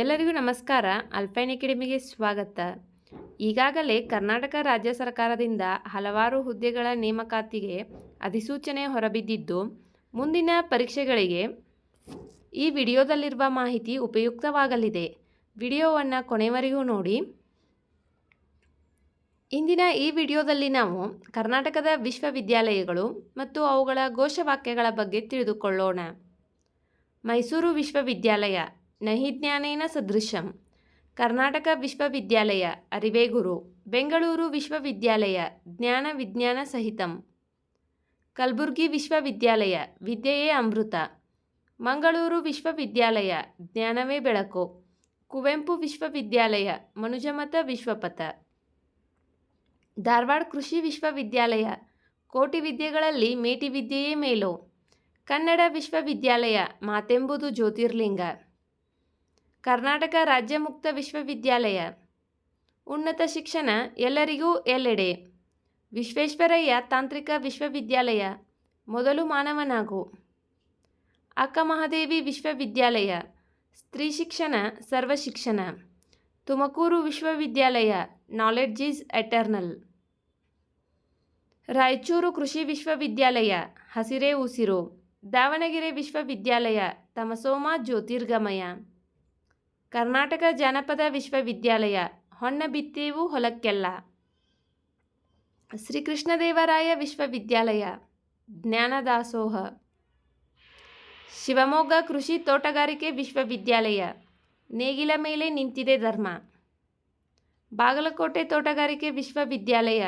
ಎಲ್ಲರಿಗೂ ನಮಸ್ಕಾರ. ಅಲ್ಪೈನ್ ಅಕಾಡೆಮಿಗೆ ಸ್ವಾಗತ. ಈಗಾಗಲೇ ಕರ್ನಾಟಕ ರಾಜ್ಯ ಸರ್ಕಾರದಿಂದ ಹಲವಾರು ಹುದ್ದೆಗಳ ನೇಮಕಾತಿಗೆ ಅಧಿಸೂಚನೆ ಹೊರಬಿದ್ದಿದ್ದು, ಮುಂದಿನ ಪರೀಕ್ಷೆಗಳಿಗೆ ಈ ವಿಡಿಯೋದಲ್ಲಿರುವ ಮಾಹಿತಿ ಉಪಯುಕ್ತವಾಗಲಿದೆ. ವಿಡಿಯೋವನ್ನು ಕೊನೆವರೆಗೂ ನೋಡಿ. ಇಂದಿನ ಈ ವಿಡಿಯೋದಲ್ಲಿ ನಾವು ಕರ್ನಾಟಕದ ವಿಶ್ವವಿದ್ಯಾಲಯಗಳು ಮತ್ತು ಅವುಗಳ ಘೋಷವಾಕ್ಯಗಳ ಬಗ್ಗೆ ತಿಳಿದುಕೊಳ್ಳೋಣ. ಮೈಸೂರು ವಿಶ್ವವಿದ್ಯಾಲಯ ನಹಿಜ್ಞಾನೇನ ಸದೃಶಂ. ಕರ್ನಾಟಕ ವಿಶ್ವವಿದ್ಯಾಲಯ ಅರಿವೇ ಗುರು ಬೆಂಗಳೂರು ವಿಶ್ವವಿದ್ಯಾಲಯ, ಜ್ಞಾನ ವಿಜ್ಞಾನ ಸಹಿತಂ. ಕಲಬುರ್ಗಿ ವಿಶ್ವವಿದ್ಯಾಲಯ, ವಿದ್ಯೆಯೇ ಅಮೃತ. ಮಂಗಳೂರು ವಿಶ್ವವಿದ್ಯಾಲಯ, ಜ್ಞಾನವೇ ಬೆಳಕು. ಕುವೆಂಪು ವಿಶ್ವವಿದ್ಯಾಲಯ, ಮನುಜಮತ ವಿಶ್ವಪಥ. ಧಾರವಾಡ ಕೃಷಿ ವಿಶ್ವವಿದ್ಯಾಲಯ, ಕೋಟಿ ವಿದ್ಯೆಗಳಲ್ಲಿ ಮೇಟಿ ವಿದ್ಯೆಯೇ ಮೇಲು. ಕನ್ನಡ ವಿಶ್ವವಿದ್ಯಾಲಯ, ಮಾತೆಂಬುದು ಜ್ಯೋತಿರ್ಲಿಂಗ. ಕರ್ನಾಟಕ ರಾಜ್ಯ ಮುಕ್ತ ವಿಶ್ವವಿದ್ಯಾಲಯ. ಉನ್ನತ ಶಿಕ್ಷಣ ಎಲ್ಲರಿಗೂ ಎಲ್ಲೆಡೆ. ವಿಶ್ವೇಶ್ವರಯ್ಯ ತಾಂತ್ರಿಕ ವಿಶ್ವವಿದ್ಯಾಲಯ, ಮೊದಲು ಮಾನವನಾಗು. ಅಕ್ಕ ಮಹಾದೇವಿ ವಿಶ್ವವಿದ್ಯಾಲಯ, ಸ್ತ್ರೀ ಶಿಕ್ಷಣ ಸರ್ವ ಶಿಕ್ಷಣ. ತುಮಕೂರು ವಿಶ್ವವಿದ್ಯಾಲಯ ನಾಲೆಡ್ಜ್ ಈಸ್ ಎಟರ್ನಲ್ ರಾಯಚೂರು ಕೃಷಿ ವಿಶ್ವವಿದ್ಯಾಲಯ, ಹಸಿರೇ ಉಸಿರು. ದಾವಣಗೆರೆ ವಿಶ್ವವಿದ್ಯಾಲಯ, ತಮಸೋಮ ಜ್ಯೋತಿರ್ಗಮಯ. ಕರ್ನಾಟಕ ಜಾನಪದ ವಿಶ್ವವಿದ್ಯಾಲಯ ಹೊನ್ನ ಬಿತ್ತೇವು ಹೊಲಕ್ಕೆಲ್ಲ. ಶ್ರೀಕೃಷ್ಣದೇವರಾಯ ವಿಶ್ವವಿದ್ಯಾಲಯ, ಜ್ಞಾನದಾಸೋಹ. ಶಿವಮೊಗ್ಗ ಕೃಷಿ ತೋಟಗಾರಿಕೆ ವಿಶ್ವವಿದ್ಯಾಲಯ, ನೇಗಿಲ ಮೇಲೆ ನಿಂತಿದೆ ಧರ್ಮ. ಬಾಗಲಕೋಟೆ ತೋಟಗಾರಿಕೆ ವಿಶ್ವವಿದ್ಯಾಲಯ,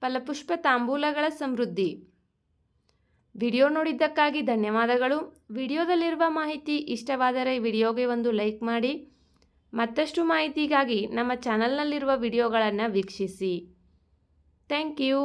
ಫಲಪುಷ್ಪ ತಾಂಬೂಲಗಳ ಸಮೃದ್ಧಿ. ವಿಡಿಯೋ ನೋಡಿದ್ದಕ್ಕಾಗಿ ಧನ್ಯವಾದಗಳು. ವಿಡಿಯೋದಲ್ಲಿರುವ ಮಾಹಿತಿ ಇಷ್ಟವಾದರೆ ವಿಡಿಯೋಗೆ ಒಂದು ಲೈಕ್ ಮಾಡಿ. ಮತ್ತಷ್ಟು ಮಾಹಿತಿಗಾಗಿ ನಮ್ಮ ಚಾನಲ್ನಲ್ಲಿರುವ ವಿಡಿಯೋಗಳನ್ನು ವೀಕ್ಷಿಸಿ. Thank you